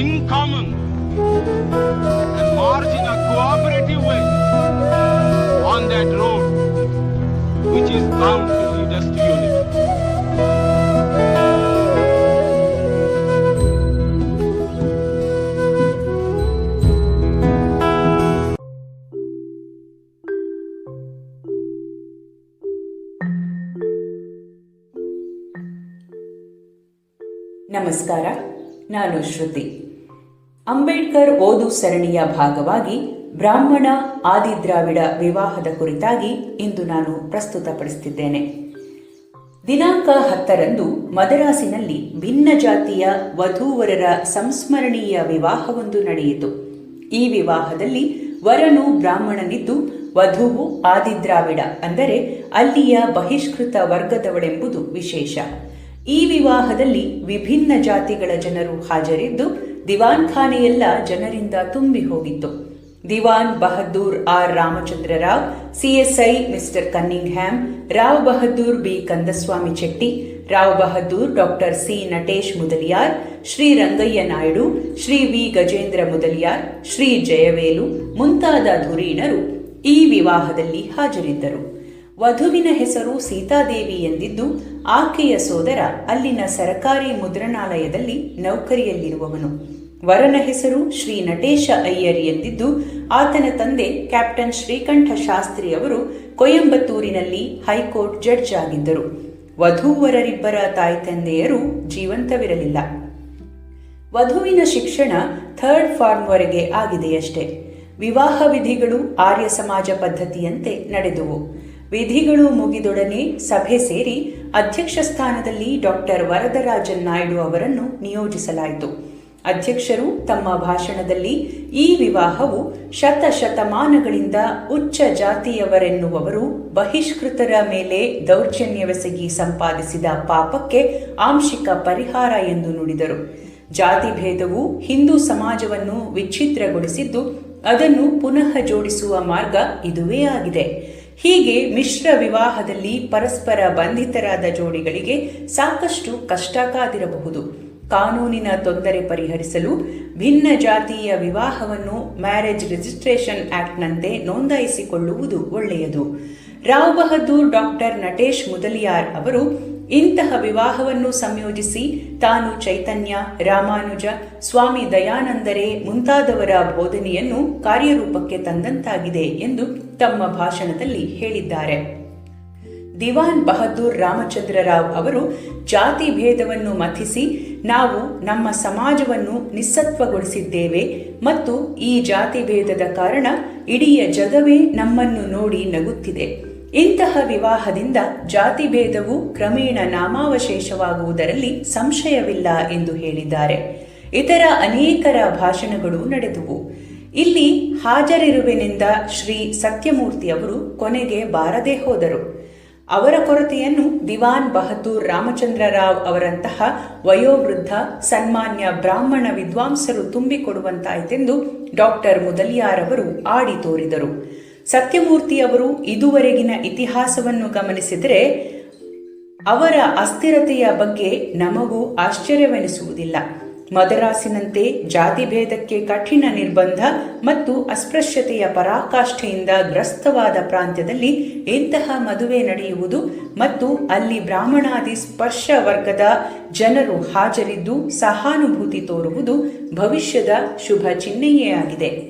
in common and march in a cooperative way on that road which is bound to lead us to unity. ನಮಸ್ಕಾರ ನಾನು ಶ್ರುತಿ ಅಂಬೇಡ್ಕರ್ ಓದು ಸರಣಿಯ ಭಾಗವಾಗಿ ಬ್ರಾಹ್ಮಣ ಆದಿದ್ರಾವಿಡ ವಿವಾಹದ ಕುರಿತಾಗಿ ಇಂದು ನಾನು ಪ್ರಸ್ತುತಪಡಿಸುತ್ತಿದ್ದೇನೆ. ದಿನಾಂಕ ಹತ್ತರಂದು ಮದರಾಸಿನಲ್ಲಿ ಭಿನ್ನ ಜಾತಿಯ ವಧೂವರರ ಸಂಸ್ಮರಣೀಯ ವಿವಾಹವೊಂದು ನಡೆಯಿತು. ಈ ವಿವಾಹದಲ್ಲಿ ವರನು ಬ್ರಾಹ್ಮಣನಿದ್ದು, ವಧುವು ಆದಿದ್ರಾವಿಡ, ಅಂದರೆ ಅಲ್ಲಿಯ ಬಹಿಷ್ಕೃತ ವರ್ಗದವಳೆಂಬುದು ವಿಶೇಷ. ಈ ವಿವಾಹದಲ್ಲಿ ವಿಭಿನ್ನ ಜಾತಿಗಳ ಜನರು ಹಾಜರಿದ್ದು ದಿವಾನ್ ಖಾನೆಯೆಲ್ಲ ಜನರಿಂದ ತುಂಬಿ ಹೋಗಿತ್ತು. Diwan Bahadur R Ramachandra Rao CSI mister Cunningham Rao Bahadur B Kandaswamy Chetty, Rao Bahadur doctor C Natesh Mudaliar, Shri Rangaiah Naidu, Shri V Gajendra Mudaliar, Shri Jayavelu ಮುಂತಾದ ಧುರೀಣರು ಈ ವಿವಾಹದಲ್ಲಿ ಹಾಜರಿದ್ದರು. ವಧುವಿನ ಹೆಸರು ಸೀತಾದೇವಿ ಎಂದಿದ್ದು, ಆಕೆಯ ಸೋದರ ಅಲ್ಲಿನ ಸರಕಾರಿ ಮುದ್ರಣಾಲಯದಲ್ಲಿ ನೌಕರಿಯಲ್ಲಿರುವವನು. ವರನ ಹೆಸರು ಶ್ರೀ ನಟೇಶ ಅಯ್ಯರ್ ಎಂದಿದ್ದು, ಆತನ ತಂದೆ ಕ್ಯಾಪ್ಟನ್ ಶ್ರೀಕಂಠ ಶಾಸ್ತ್ರಿ ಅವರು ಕೊಯಂಬತ್ತೂರಿನಲ್ಲಿ ಹೈಕೋರ್ಟ್ ಜಡ್ಜ್ ಆಗಿದ್ದರು. ವಧೂವರರಿಬ್ಬರ ತಾಯಿ ತಂದೆಯರು ಜೀವಂತವಿರಲಿಲ್ಲ. ವಧುವಿನ ಶಿಕ್ಷಣ ಥರ್ಡ್ ಫಾರ್ಮ್ವರೆಗೆ ಆಗಿದೆಯಷ್ಟೇ. ವಿವಾಹ ವಿಧಿಗಳು ಆರ್ಯ ಸಮಾಜ ಪದ್ಧತಿಯಂತೆ ನಡೆದುವು. ವಿಧಿಗಳು ಮುಗಿದೊಡನೆ ಸಭೆ ಸೇರಿ ಅಧ್ಯಕ್ಷ ಸ್ಥಾನದಲ್ಲಿ ಡಾಕ್ಟರ್ ವರದರಾಜನ್ ನಾಯ್ಡು ಅವರನ್ನು ನಿಯೋಜಿಸಲಾಯಿತು. ಅಧ್ಯಕ್ಷರು ತಮ್ಮ ಭಾಷಣದಲ್ಲಿ ಈ ವಿವಾಹವು ಶತಶತಮಾನಗಳಿಂದ ಉಚ್ಚ ಜಾತಿಯವರೆನ್ನುವವರು ಬಹಿಷ್ಕೃತರ ಮೇಲೆ ದೌರ್ಜನ್ಯವೆಸಗಿ ಸಂಪಾದಿಸಿದ ಪಾಪಕ್ಕೆ ಆಂಶಿಕ ಪರಿಹಾರ ಎಂದು ನುಡಿದರು. ಜಾತಿ ಭೇದವು ಹಿಂದೂ ಸಮಾಜವನ್ನು ವಿಚ್ಛಿದ್ರಗೊಳಿಸಿದ್ದು, ಅದನ್ನು ಪುನಃ ಜೋಡಿಸುವ ಮಾರ್ಗ ಇದುವೇ ಆಗಿದೆ. ಹೀಗೆ ಮಿಶ್ರ ವಿವಾಹದಲ್ಲಿ ಪರಸ್ಪರ ಬಂಧಿತರಾದ ಜೋಡಿಗಳಿಗೆ ಸಾಕಷ್ಟು ಕಷ್ಟ ಕಾದಿರಬಹುದು ಕಾನೂನಿನ ತೊಂದರೆ ಪರಿಹರಿಸಲು ಭಿನ್ನ ಜಾತಿಯ ವಿವಾಹವನ್ನು ಮ್ಯಾರೇಜ್ ರಿಜಿಸ್ಟ್ರೇಷನ್ ಆಕ್ಟ್ನಂತೆ ನೋಂದಾಯಿಸಿಕೊಳ್ಳುವುದು ಒಳ್ಳೆಯದು. ರಾವ್ ಬಹದ್ದೂರ್ ಡಾಕ್ಟರ್ ನಟೇಶ್ ಮುದಲಿಯಾರ್ ಅವರು ಇಂತಹ ವಿವಾಹವನ್ನು ಸಂಯೋಜಿಸಿ ತಾನು ಚೈತನ್ಯ, ರಾಮಾನುಜ, ಸ್ವಾಮಿ ದಯಾನಂದರೇ ಮುಂತಾದವರ ಬೋಧನೆಯನ್ನು ಕಾರ್ಯರೂಪಕ್ಕೆ ತಂದಂತಾಗಿದೆ ಎಂದು ತಮ್ಮ ಭಾಷಣದಲ್ಲಿ ಹೇಳಿದ್ದಾರೆ. ದಿವಾನ್ ಬಹದ್ದೂರ್ ರಾಮಚಂದ್ರ ರಾವ್ ಅವರು ಜಾತಿ ಭೇದವನ್ನು ಮಥಿಸಿ, ನಾವು ನಮ್ಮ ಸಮಾಜವನ್ನು ನಿಸ್ಸತ್ವಗೊಳಿಸಿದ್ದೇವೆ ಮತ್ತು ಈ ಜಾತಿ ಭೇದದ ಕಾರಣ ಇಡೀ ಜಗವೇ ನಮ್ಮನ್ನು ನೋಡಿ ನಗುತ್ತಿದೆ. ಇಂತಹ ವಿವಾಹದಿಂದ ಜಾತಿ ಭೇದವು ಕ್ರಮೇಣ ನಾಮಾವಶೇಷವಾಗುವುದರಲ್ಲಿ ಸಂಶಯವಿಲ್ಲ ಎಂದು ಹೇಳಿದ್ದಾರೆ. ಇತರ ಅನೇಕರ ಭಾಷಣಗಳು ನಡೆದುವು. ಇಲ್ಲಿ ಹಾಜರಿರುವೆನೆಂದ ಶ್ರೀ ಸತ್ಯಮೂರ್ತಿ ಅವರು ಕೊನೆಗೆ ಬಾರದೆ ಹೋದರು. ಅವರ ಕೊರತೆಯನ್ನು ದಿವಾನ್ ಬಹದ್ದೂರ್ ರಾಮಚಂದ್ರ ರಾವ್ ಅವರಂತಹ ವಯೋವೃದ್ಧ, ಸನ್ಮಾನ್ಯ ಬ್ರಾಹ್ಮಣ ವಿದ್ವಾಂಸರು ತುಂಬಿಕೊಡುವಂತಾಯಿತೆಂದು ಡಾಕ್ಟರ್ ಮುದಲಿಯಾರ್ ಅವರು ಆಡಿ ತೋರಿದರು. ಸತ್ಯಮೂರ್ತಿ ಅವರು ಇದುವರೆಗಿನ ಇತಿಹಾಸವನ್ನು ಗಮನಿಸಿದರೆ ಅವರ ಅಸ್ಥಿರತೆಯ ಬಗ್ಗೆ ನಮಗೂ ಆಶ್ಚರ್ಯವೆನಿಸುವುದಿಲ್ಲ. ಮದರಾಸಿನಂತೆ ಜಾತಿ ಭೇದಕ್ಕೆ ಕಠಿಣ ನಿರ್ಬಂಧ ಮತ್ತು ಅಸ್ಪೃಶ್ಯತೆಯ ಪರಾಕಾಷ್ಠೆಯಿಂದ ಗ್ರಸ್ತವಾದ ಪ್ರಾಂತ್ಯದಲ್ಲಿ ಇಂತಹ ಮದುವೆ ನಡೆಯುವುದು ಮತ್ತು ಅಲ್ಲಿ ಬ್ರಾಹ್ಮಣಾದಿ ಸ್ಪರ್ಶ ವರ್ಗದ ಜನರು ಹಾಜರಿದ್ದು ಸಹಾನುಭೂತಿ ತೋರುವುದು ಭವಿಷ್ಯದ ಶುಭ ಚಿಹ್ನೆಯೇ ಆಗಿದೆ.